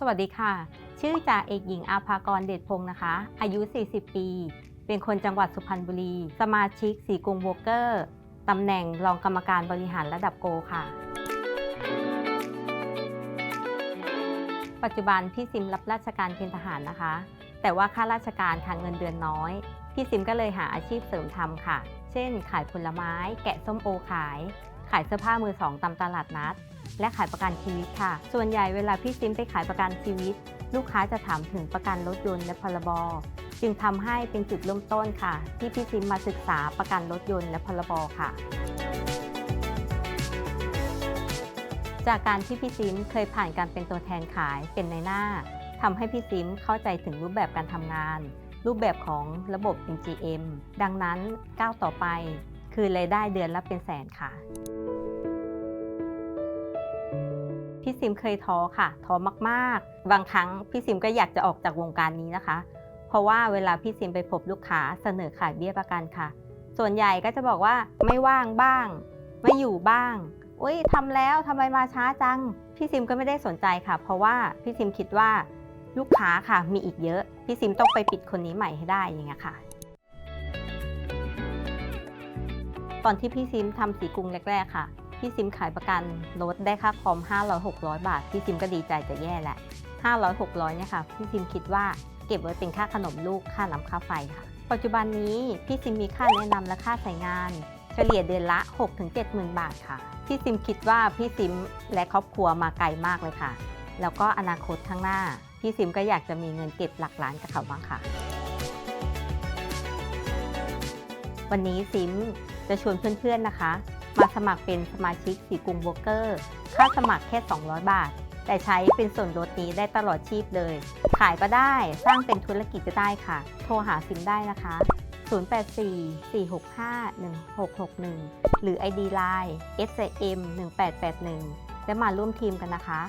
สวัสดีค่ะ ชื่อจ่าเอกหญิงอาภากรเดชพงศ์นะคะ อายุ 40 ปี เป็นคนจังหวัดสุพรรณบุรี สมาชิกสีกรุงโบเกอร์ ตำแหน่งรองกรรมการบริหารระดับโกค่ะ ปัจจุบันพี่ซิมรับราชการเป็นทหารนะคะ แต่ว่าค่าราชการค่ะเงินเดือนน้อย พี่ซิมก็เลยหาอาชีพเสริมทำค่ะ เช่น ขายผลไม้ แกะส้มโอขาย ขายเสื้อผ้ามือสองตามตลาดนัด และขายประกันชีวิตค่ะ ส่วนใหญ่เวลาพี่ซิมไปขายประกันชีวิต ลูกค้าจะถามถึงประกันรถยนต์และพรบจึงทำให้เป็นจุดเริ่มต้นค่ะ ที่พี่ซิมมาศึกษาประกันรถยนต์และพรบค่ะ จากการที่พี่ซิมเคยผ่านการเป็นตัวแทนขายเป็นในหน้าทำให้พี่ซิมเข้าใจถึงรูปแบบการทำงาน รูปแบบของระบบ MGM ดังนั้นก้าวต่อไป คือรายได้เดือนละเป็นแสนค่ะ พี่ซิมเคยท้อค่ะท้อมากๆ บางครั้งพี่ซิมก็อยากจะออกจากวงการนี้นะคะ เพราะว่าเวลาพี่ซิมไปพบลูกค้าเสนอขายเบี้ยประกันค่ะ ส่วนใหญ่ก็จะบอกว่าไม่ว่างบ้าง ไม่อยู่บ้างอุ้ยทำแล้วทำไมมาช้าจัง พี่ซิมก็ไม่ได้สนใจค่ะ เพราะว่าพี่ซิมคิดว่าลูกค้าค่ะมีอีกเยอะ พี่ซิมต้องไปปิดคนนี้ใหม่ให้ได้อย่างเงี้ยค่ะ ตอนที่พี่ซิมทำสีกรุงแรก ๆ ค่ะ พี่ซิมขายประกันรถได้ค่าคอม 500-600 บาท พี่ซิมก็ดีใจจะแย่แหละ 500-600เนี่ยค่ะ พี่ซิมคิดว่าเก็บไว้เป็นค่าขนมลูกค่าน้ำค่าไฟค่ะ ปัจจุบันนี้พี่ซิมมีค่าแนะนำและค่าใช้งาน เฉลี่ยเดือนละ 6-70,000 บาทค่ะ พี่ซิมคิดว่าพี่ซิมและครอบครัวมาไกลมากเลยค่ะ แล้วก็อนาคตข้างหน้า พี่ซิมก็อยากจะมีเงินเก็บหลักล้านกับเขาบ้างค่ะวันนี้ซิมจะชวนเพื่อนๆนะคะ มาสมัครเป็นสมาชิกสีกรุงโบรกเกอร์ ค่าสมัครแค่ 200 บาท แต่ใช้เป็นส่วนลดนี้ได้ตลอดชีพเลย ขายก็ได้สร้างเป็นธุรกิจก็ได้ค่ะ โทรหาซิมได้นะคะ 084-465-1661 หรือ ID Line SJM1881 และมาร่วมทีมกันนะคะ